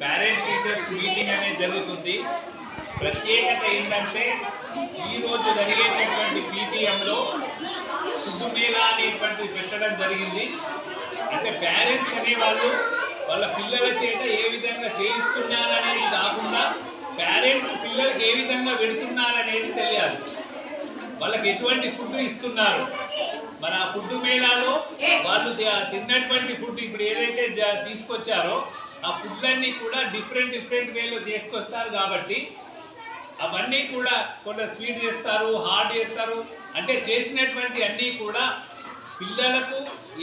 Parent teachers meeting అనేది జరుగుతుంది. ప్రత్యేకత ఏంటంటే ఈ రోజు జరిగేటటువంటి పీటీఎంలో ఫుడ్ అనేటువంటిది పెట్టడం జరిగింది. అంటే పేరెంట్స్ అనేవాళ్ళు వాళ్ళ పిల్లల చేత ఏ విధంగా చేయిస్తున్నారనేది కాకుండా పేరెంట్స్ పిల్లలకి ఏ విధంగా పెడుతున్నారనేది తెలియాలి. వాళ్ళకి ఎటువంటి ఫుడ్ ఇస్తున్నారు? మన ఆ ఫుడ్ మేళాలో వాళ్ళు తిన్నటువంటి ఫుడ్ ఇప్పుడు ఏదైతే తీసుకొచ్చారో ఆ ఫుడ్లన్నీ కూడా డిఫరెంట్ డిఫరెంట్ వేలో తీసుకొస్తారు కాబట్టి అవన్నీ కూడా కొంత స్వీట్ చేస్తారు హార్డ్ చేస్తారు. అంటే చేసినటువంటి అన్నీ కూడా పిల్లలకు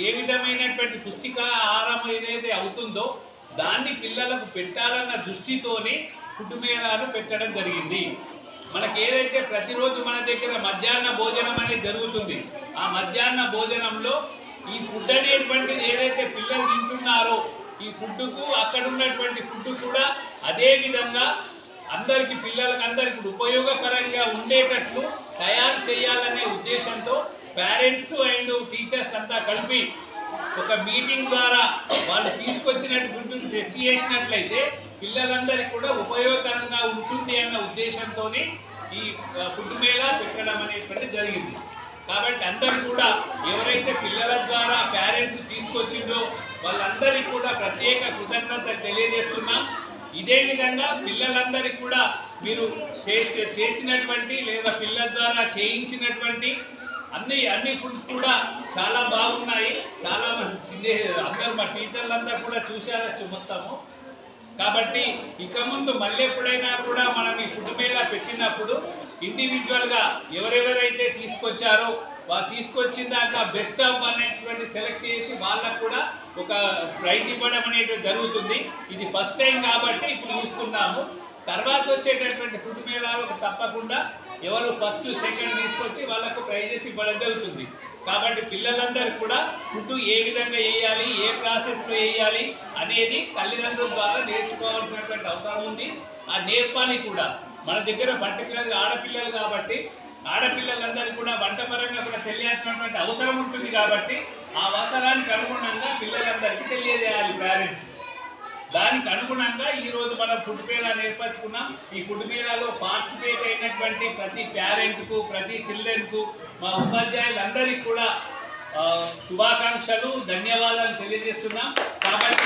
ఏ విధమైనటువంటి పుష్టికాహారం ఏదైతే అవుతుందో దాన్ని పిల్లలకు పెట్టాలన్న దృష్టితోనే ఫుడ్ మేళాలు పెట్టడం జరిగింది. మనకి ఏదైతే ప్రతిరోజు మన దగ్గర మధ్యాహ్న భోజనం అనేది జరుగుతుంది ఆ మధ్యాహ్న భోజనంలో ఈ ఫుడ్ అనేటువంటిది ఏదైతే పిల్లలు తింటున్నారో ఈ ఫుడ్కు అక్కడ ఉన్నటువంటి ఫుడ్ కూడా అదే విధంగా అందరికి పిల్లలకు అందరికి ఉపయోగకరంగా ఉండేటట్లు తయారు చేయాలనే ఉద్దేశంతో పేరెంట్స్ అండ్ టీచర్స్ అంతా కలిపి ఒక మీటింగ్ ద్వారా వాళ్ళు తీసుకొచ్చినట్టు ఫుడ్ని టెస్ట్ చేసినట్లయితే పిల్లలందరికీ కూడా ఉపయోగకరంగా ఉంటుంది అన్న ఉద్దేశంతోనే ఈ ఫుడ్ మేళా పెట్టడం అనేటువంటి జరిగింది. కాబట్టి అందరూ కూడా ఎవరైతే పిల్లల ద్వారా పేరెంట్స్ తీసుకొచ్చిందో వాళ్ళందరికీ కూడా ప్రత్యేక కృతజ్ఞత తెలియజేస్తున్నాం. ఇదే విధంగా పిల్లలందరికీ కూడా మీరు చేసినటువంటి లేదా పిల్లల ద్వారా చేయించినటువంటి అన్ని అన్ని ఫుడ్స్ కూడా చాలా బాగున్నాయి. చాలా మంది అందరూ మా టీచర్లందరూ కూడా చూశారు మొత్తము. కాబట్టి ఇక ముందు మళ్ళీ ఎప్పుడైనా కూడా మనం ఈ ఫుడ్ మేళా పెట్టినప్పుడు ఇండివిజువల్గా ఎవరెవరైతే తీసుకొచ్చారో వాళ్ళు తీసుకొచ్చిన దాంట్లో బెస్ట్ ఆఫ్ అనేటువంటి సెలెక్ట్ చేసి వాళ్ళకు కూడా ఒక ప్రైజ్ ఇవ్వడం అనేది జరుగుతుంది. ఇది ఫస్ట్ టైం కాబట్టి ఇప్పుడు చూస్తున్నాము. తర్వాత వచ్చేటటువంటి ఫుడ్ మేళాలకు తప్పకుండా ఎవరు ఫస్ట్ సెకండ్ తీసుకొచ్చి వాళ్ళకు ప్రైజెస్ ఇవ్వడం జరుగుతుంది. కాబట్టి పిల్లలందరూ కూడా ఫుడ్ ఏ విధంగా వేయాలి ఏ ప్రాసెస్లో వేయాలి అనేది తల్లిదండ్రుల ద్వారా నేర్చుకోవాల్సినటువంటి అవసరం ఉంది. ఆ నేర్పాలి కూడా. మన దగ్గర పర్టికులర్గా ఆడపిల్లలు కాబట్టి ఆడపిల్లలందరికీ కూడా వంట పరంగా కూడా తెలియాల్సినటువంటి అవసరం ఉంటుంది కాబట్టి ఆ అవసరానికి అనుగుణంగా పిల్లలందరికీ తెలియజేయాలి పేరెంట్స్ దానికి అనుగుణంగా ఈరోజు మనం ఫుడ్ మేళా నేర్పరచుకున్నాం. ఈ ఫుడ్ మేళాలో పార్టిసిపేట్ అయినటువంటి ప్రతి పేరెంట్కు ప్రతి చిల్డ్రన్కు మా ఉపాధ్యాయులందరికీ కూడా శుభాకాంక్షలు ధన్యవాదాలు తెలియజేస్తున్నాం. కాబట్టి